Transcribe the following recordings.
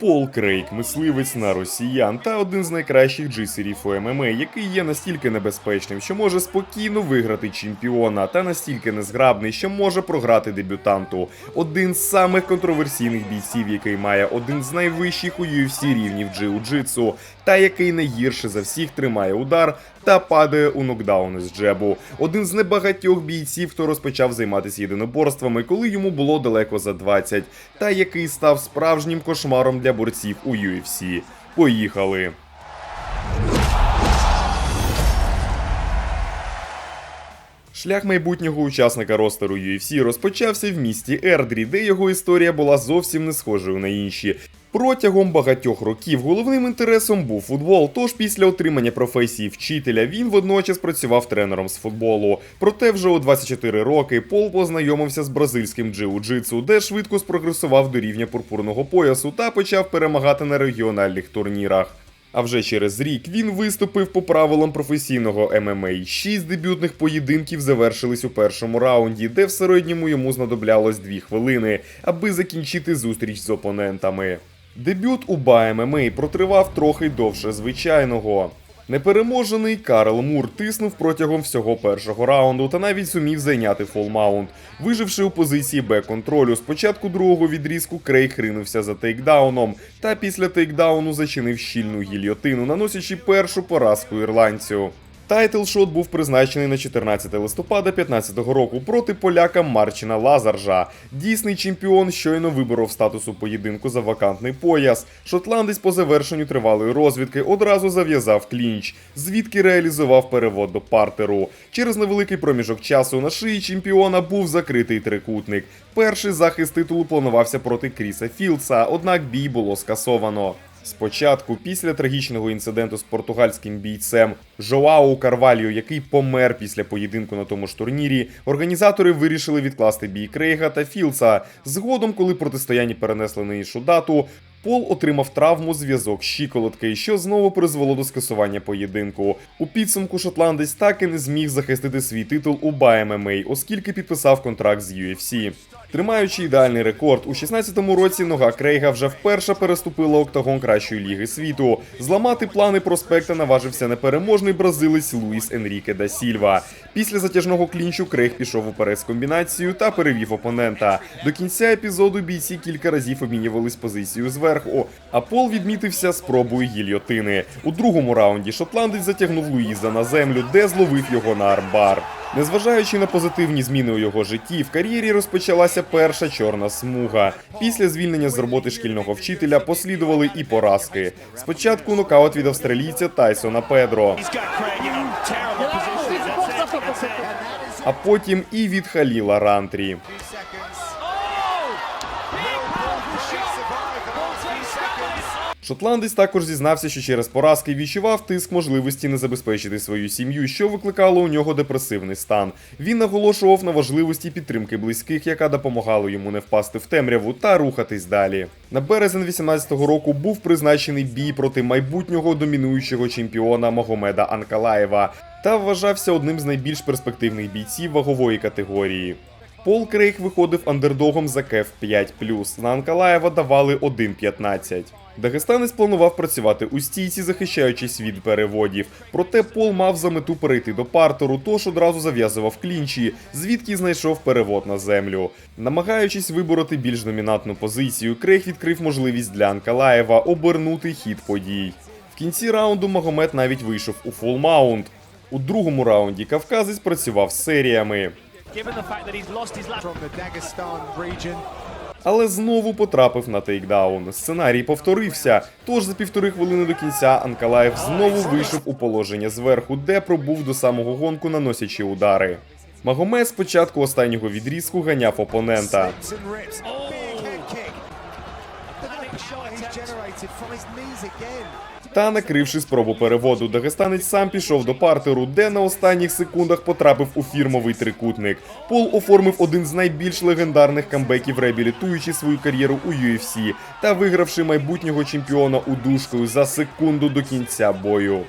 Пол Крейг, мисливець на росіян та один з найкращих джисерів у ММА, який є настільки небезпечним, що може спокійно виграти чемпіона, та настільки незграбний, що може програти дебютанту. Один з самих контроверсійних бійців, який має один з найвищих у UFC рівнів джиу-джитсу, та який найгірше за всіх тримає удар та падає у нокдаун з джебу. Один з небагатьох бійців, хто розпочав займатися єдиноборствами, коли йому було далеко за 20, та який став справжнім кошмаром для борців у UFC. Поїхали! Шлях майбутнього учасника ростеру UFC розпочався в місті Ердрі, де його історія була зовсім не схожою на інші. Протягом багатьох років головним інтересом був футбол. Тож після отримання професії вчителя він водночас працював тренером з футболу. Проте вже у 24 роки Пол познайомився з бразильським джиу-джитсу, де швидко спрогресував до рівня пурпурного поясу та почав перемагати на регіональних турнірах. А вже через рік він виступив по правилам професійного ММА. Шість дебютних поєдинків завершились у першому раунді, де в середньому йому знадоблялось дві хвилини, аби закінчити зустріч з опонентами. Дебют у БА ММА протривав трохи довше звичайного. Непереможений Карл Мур тиснув протягом всього першого раунду та навіть зумів зайняти фолмаунт. Виживши у позиції Б-контролю, спочатку другого відрізку Крейг ринувся за тейкдауном, та після тейкдауну зачинив щільну гільйотину, наносячи першу поразку ірландцю. Тайтлшот був призначений на 14 листопада 2015 року проти поляка Марчина Лазаржа. Дійсний чемпіон щойно виборов статусу поєдинку за вакантний пояс. Шотландець по завершенню тривалої розвідки одразу зав'язав клінч, звідки реалізував перевод до партеру. Через невеликий проміжок часу на шиї чемпіона був закритий трикутник. Перший захист титулу планувався проти Кріса Філдса, однак бій було скасовано. Спочатку, після трагічного інциденту з португальським бійцем Жоао Карваліо, який помер після поєдинку на тому ж турнірі, організатори вирішили відкласти бій Крейга та Філса. Згодом, коли протистояння перенесли на іншу дату, Пол отримав травму зв'язок щиколотки, що знову призвело до скасування поєдинку. У підсумку шотландець так і не зміг захистити свій титул у БММА, оскільки підписав контракт з UFC. Тримаючи ідеальний рекорд, у 16-му році нога Крейга вже вперше переступила октагон кращої ліги світу. Зламати плани проспекта наважився непереможний бразилець Луїс Енріке да Сільва. Після затяжного клінчу Крейг пішов уперед з комбінацією та перевів опонента. До кінця епізоду бійці кілька разів обмінювались позицією зверху, а Пол відмітився спробою гільйотини. У другому раунді шотландець затягнув Луїза на землю, де зловив його на армбар. Незважаючи на позитивні зміни у його житті, в кар'єрі розпочалася перша чорна смуга. Після звільнення з роботи шкільного вчителя послідували і поразки. Спочатку нокаут від австралійця Тайсона Педро, а потім і від Халіла Рантрі. Шотландець також зізнався, що через поразки відчував тиск можливості не забезпечити свою сім'ю, що викликало у нього депресивний стан. Він наголошував на важливості підтримки близьких, яка допомагала йому не впасти в темряву та рухатись далі. На березень 18-го року був призначений бій проти майбутнього домінуючого чемпіона Магомеда Анкалаєва та вважався одним з найбільш перспективних бійців вагової категорії. Пол Крейг виходив андердогом за кеф 5 На Анкалаєва давали 1.15. Дагестанець планував працювати у стійці, захищаючись від переводів. Проте Пол мав за мету перейти до партеру, тож одразу зав'язував клінчі, звідки знайшов перевод на землю. Намагаючись вибороти більш домінантну позицію, Крейг відкрив можливість для Анкалаєва обернути хід подій. В кінці раунду Магомед навіть вийшов у фулмаунт. У другому раунді кавказець працював з серіями. Але знову потрапив на тейкдаун. Сценарій повторився. Тож за півтори хвилини до кінця Анкалаєв знову вийшов у положення зверху, де пробув до самого гонку, наносячи удари. Магомед з початку останнього відрізку ганяв опонента. Та накривши спробу переводу, дагестанець сам пішов до партеру, де на останніх секундах потрапив у фірмовий трикутник. Пол оформив один з найбільш легендарних камбеків, реабілітуючи свою кар'єру у UFC та вигравши майбутнього чемпіона удушкою за секунду до кінця бою.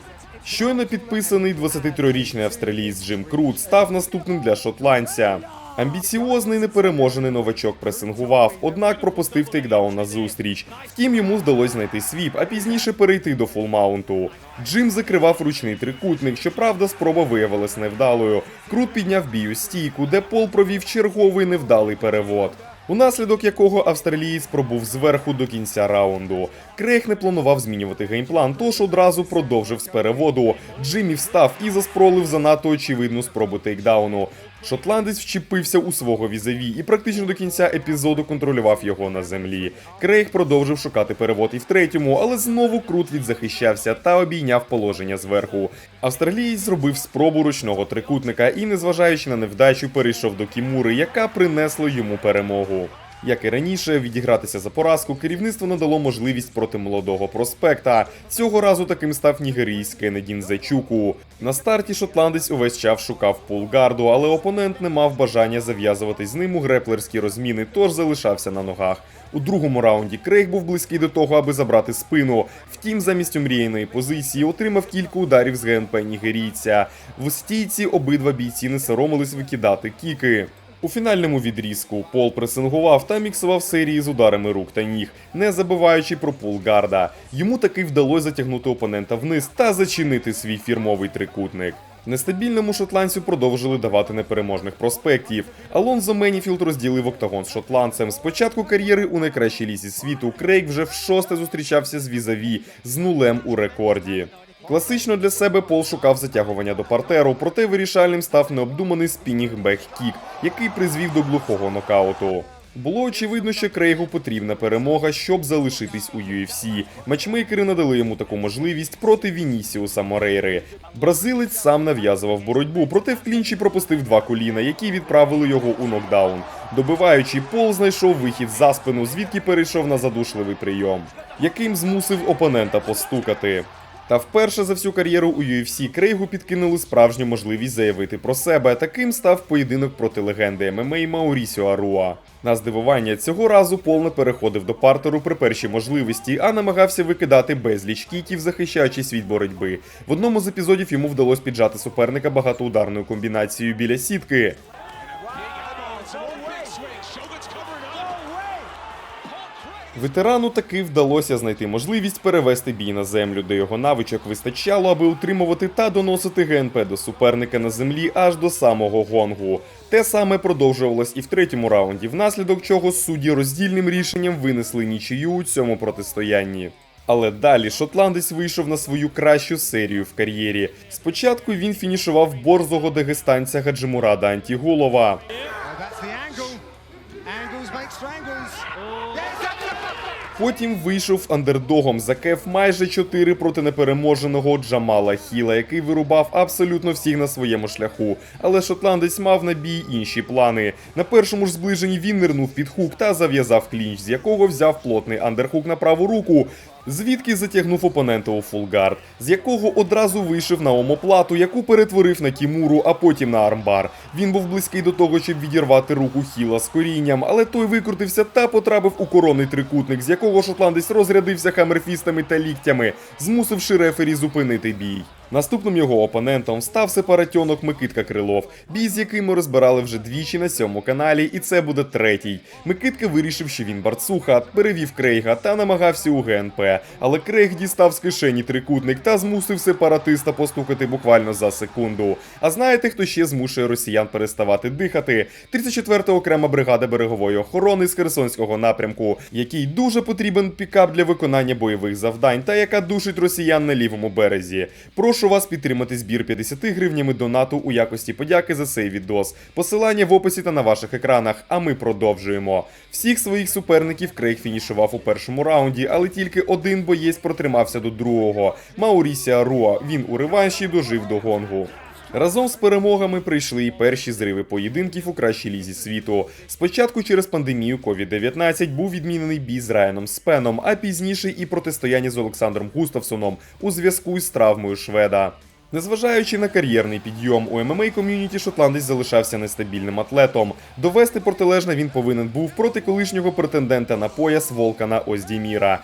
Щойно підписаний 23-річний австралієць Джим Крут став наступним для шотландця. Амбіціозний непереможений новачок пресингував, однак пропустив тейкдаун на зустріч. Втім, йому вдалося знайти свіп, а пізніше перейти до фулмаунту. Джим закривав ручний трикутник, щоправда, спроба виявилась невдалою. Крут підняв бію стійку, де Пол провів черговий невдалий перевод. Унаслідок якого австралієць пробув зверху до кінця раунду. Крейг не планував змінювати геймплан, тож одразу продовжив з переводу. Джиммі встав і заспролив занадто очевидну спробу тейкдауну. Шотландець вчепився у свого візаві і практично до кінця епізоду контролював його на землі. Крейг продовжив шукати перевод і в третьому, але знову крут відзахищався та обійняв положення зверху. Австралієць зробив спробу ручного трикутника і, незважаючи на невдачу, перейшов до Кімури, яка принесла йому перемогу. Як і раніше, відігратися за поразку керівництво надало можливість проти молодого проспекта. Цього разу таким став нігерійський Кеннеді Зачуку. На старті шотландець увесь час шукав пулгарду, але опонент не мав бажання зав'язуватись з ним у греплерські розміни, тож залишався на ногах. У другому раунді Крейг був близький до того, аби забрати спину. Втім, замість омріяної позиції отримав кілька ударів з ГНП нігерійця. В стійці обидва бійці не соромились викидати кіки. У фінальному відрізку Пол пресингував та міксував серії з ударами рук та ніг, не забуваючи про пулгарда. Йому таки вдалося затягнути опонента вниз та зачинити свій фірмовий трикутник. Нестабільному шотландцю продовжили давати непереможних проспектів. Алонзо Меніфілд розділив октагон з шотландцем. З початку кар'єри у найкращій лізі світу Крейг вже в шосте зустрічався з візаві з нулем у рекорді. Класично для себе Пол шукав затягування до партеру, проте вирішальним став необдуманий спінінг бек-кік, який призвів до глухого нокауту. Було очевидно, що Крейгу потрібна перемога, щоб залишитись у UFC. Матчмейкери надали йому таку можливість проти Вінісіуса Морейри. Бразилець сам нав'язував боротьбу, проте в клінчі пропустив два коліна, які відправили його у нокдаун. Добиваючи, Пол знайшов вихід за спину, звідки перейшов на задушливий прийом, яким змусив опонента постукати. Та вперше за всю кар'єру у UFC Крейгу підкинули справжню можливість заявити про себе. Таким став поєдинок проти легенди ММА Маурісіо Аруа. На здивування цього разу Пол не переходив до партеру при першій можливості, а намагався викидати безліч кіків, захищаючись від боротьби. В одному з епізодів йому вдалося піджати суперника багатоударною комбінацією біля сітки. Ветерану таки вдалося знайти можливість перевести бій на землю, де його навичок вистачало, аби утримувати та доносити ГНП до суперника на землі аж до самого гонгу. Те саме продовжувалось і в третьому раунді, внаслідок чого судді роздільним рішенням винесли нічию у цьому протистоянні. Але далі шотландець вийшов на свою кращу серію в кар'єрі. Спочатку він фінішував борзого дагестанця Гаджимурада Антігулова. Потім вийшов андердогом за кеф майже 4 проти непереможеного Джамала Хіла, який вирубав абсолютно всіх на своєму шляху. Але шотландець мав на бій інші плани. На першому ж зближенні він нирнув під хук та зав'язав клінч, з якого взяв плотний андерхук на праву руку. Звідки затягнув опонента у фулгард, з якого одразу вийшов на омоплату, яку перетворив на Тімуру, а потім на армбар. Він був близький до того, щоб відірвати руку Хіла з корінням, але той викрутився та потрапив у коронний трикутник, з якого шотландець розрядився хамерфістами та ліктями, змусивши рефері зупинити бій. Наступним його опонентом став сепаратьонок Микитка Крилов, бій з яким ми розбирали вже двічі на цьому каналі, і це буде третій. Микитка вирішив, що він барцуха, перевів Крейга та намагався у ГНП, але Крейг дістав з кишені трикутник та змусив сепаратиста постукати буквально за секунду. А знаєте, хто ще змушує росіян переставати дихати? 34-та окрема бригада берегової охорони з Херсонського напрямку, який дуже потрібен пікап для виконання бойових завдань, та яка душить росіян на лівому березі. Прошу вас підтримати збір 50 гривнями донату у якості подяки за цей відос. Посилання в описі та на ваших екранах. А ми продовжуємо. Всіх своїх суперників Крейг фінішував у першому раунді, але тільки один боєць протримався до другого. Маурісія Руа. Він у реванші дожив до гонгу. Разом з перемогами прийшли і перші зриви поєдинків у кращій лізі світу. Спочатку через пандемію COVID-19 був відмінений бій з Райаном Спеном, а пізніше і протистояння з Олександром Густавсоном у зв'язку з травмою шведа. Незважаючи на кар'єрний підйом, у ММА ком'юніті шотландець залишався нестабільним атлетом. Довести протилежне він повинен був проти колишнього претендента на пояс Волкана Оздіміра.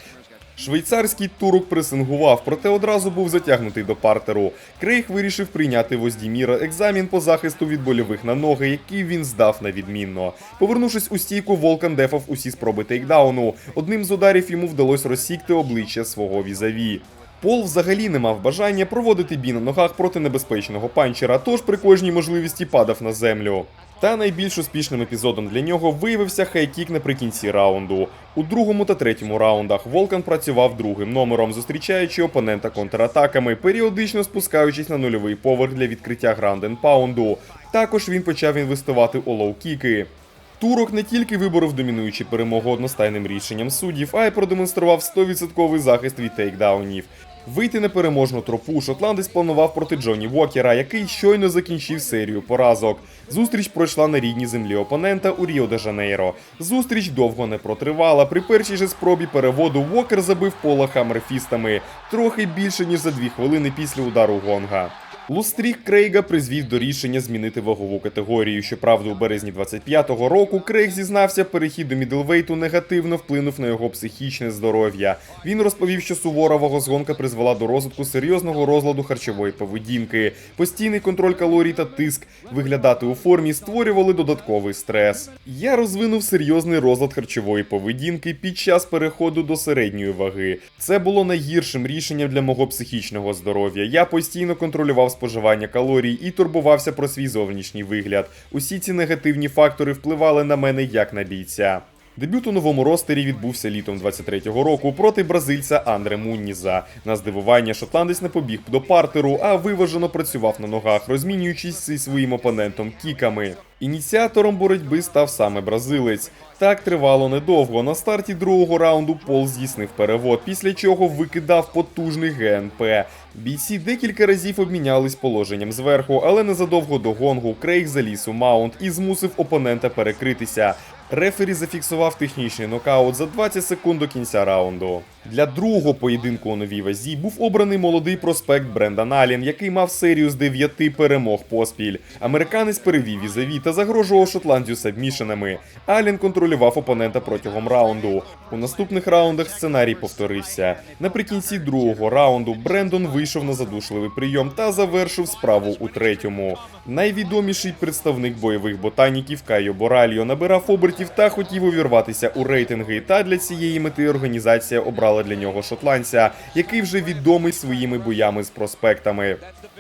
Швейцарський турок пресингував, проте одразу був затягнутий до партеру. Крейг вирішив прийняти Воздіміра екзамен по захисту від больових на ноги, який він здав на відмінно. Повернувшись у стійку, Волкан дефав усі спроби тейкдауну. Одним з ударів йому вдалося розсікти обличчя свого візаві. Пол взагалі не мав бажання проводити бій на ногах проти небезпечного панчера, тож при кожній можливості падав на землю. Та найбільш успішним епізодом для нього виявився хайкік наприкінці раунду. У другому та третьому раундах Волкан працював другим номером, зустрічаючи опонента контратаками, періодично спускаючись на нульовий поверх для відкриття гранден паунду. Також він почав інвестувати у лоу-кіки. Турок не тільки виборов домінуючу перемогу одностайним рішенням суддів, а й продемонстрував 100% захист від тейкдаунів. Вийти на переможну тропу шотландець планував проти Джонні Вокера, який щойно закінчив серію поразок. Зустріч пройшла на рідній землі опонента у Ріо де Жанейро. Зустріч довго не протривала. При першій же спробі переводу Вокер забив пола хамерфістами трохи більше ніж за дві хвилини після удару гонга. Лустрік Крейга призвів до рішення змінити вагову категорію. Щоправда, у березні 25-го року Крейг зізнався, перехід до мідлвейту негативно вплинув на його психічне здоров'я. Він розповів, що сувора вагозгонка призвела до розвитку серйозного розладу харчової поведінки. Постійний контроль калорій та тиск виглядати у формі створювали додатковий стрес. Я розвинув серйозний розлад харчової поведінки під час переходу до середньої ваги. Це було найгіршим рішенням для мого психічного здоров'я. Я постійно контролював споживання калорій і турбувався про свій зовнішній вигляд. Усі ці негативні фактори впливали на мене як на бійця. Дебют у новому ростері відбувся літом 23-го року проти бразильця Андре Мунніза. На здивування шотландець не побіг до партеру, а виважено працював на ногах, розмінюючись зі своїм опонентом кіками. Ініціатором боротьби став саме бразилець. Так тривало недовго. На старті другого раунду Пол здійснив перевод, після чого викидав потужний ГНП. Бійці декілька разів обмінялись положенням зверху, але незадовго до гонгу Крейг заліз у маунт і змусив опонента перекритися. Рефері зафіксував технічний нокаут за 20 секунд до кінця раунду. Для другого поєдинку у новій вазі був обраний молодий проспект Брендан Аллен, який мав серію з 9 перемог поспіль. Американець перевів візаві та загрожував Шотландію сабмішенами. Аллен контролював опонента протягом раунду. У наступних раундах сценарій повторився. Наприкінці другого раунду Брендон вийшов на задушливий прийом та завершив справу у третьому. Найвідоміший представник бойових ботаніків Кайо Боральо набирав обертів та хотів увірватися у рейтинги. Та для цієї мети організація обрала для нього шотландця, який вже відомий своїми боями з проспектами.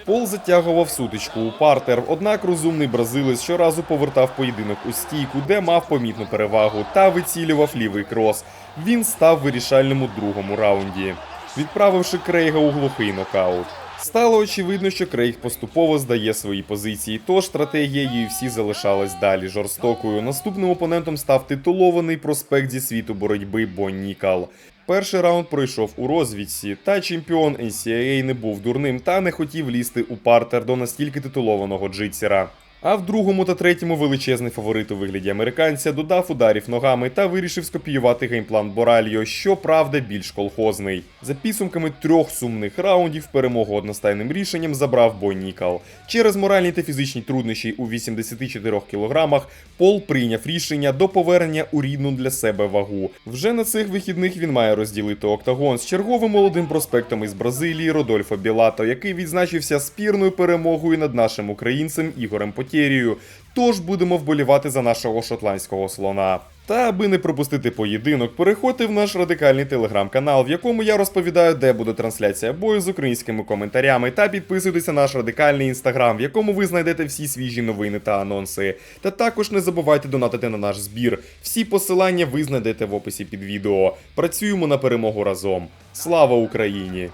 Пол затягував сутичку у партер, однак розумний бразилець щоразу повертав поєдинок у стійку, де мав помітну перевагу, та вицілював лівий крос. Він став вирішальним у другому раунді, відправивши Крейга у глухий нокаут. Стало очевидно, що Крейг поступово здає свої позиції, тож стратегія UFC залишалась далі жорстокою. Наступним опонентом став титулований проспект зі світу боротьби Бон Нікал. Перший раунд пройшов у розвідці, та чемпіон NCAA не був дурним та не хотів лізти у партер до настільки титулованого джитсера. А в другому та третьому величезний фаворит у вигляді американця додав ударів ногами та вирішив скопіювати геймплан Боральо, що правда більш колхозний. За підсумками трьох сумних раундів перемогу одностайним рішенням забрав Бой Нікал. Через моральні та фізичні труднощі у 84 кілограмах Пол прийняв рішення до повернення у рідну для себе вагу. Вже на цих вихідних він має розділити октагон з черговим молодим проспектом із Бразилії Родольфо Білато, який відзначився спірною перемогою над нашим українцем Ігорем Потєрією. Тож будемо вболівати за нашого шотландського слона. Та аби не пропустити поєдинок, переходьте в наш радикальний телеграм-канал, в якому я розповідаю, де буде трансляція бою з українськими коментарями, та підписуйтесь на наш радикальний інстаграм, в якому ви знайдете всі свіжі новини та анонси. Та також не забувайте донатити на наш збір. Всі посилання ви знайдете в описі під відео. Працюємо на перемогу разом. Слава Україні!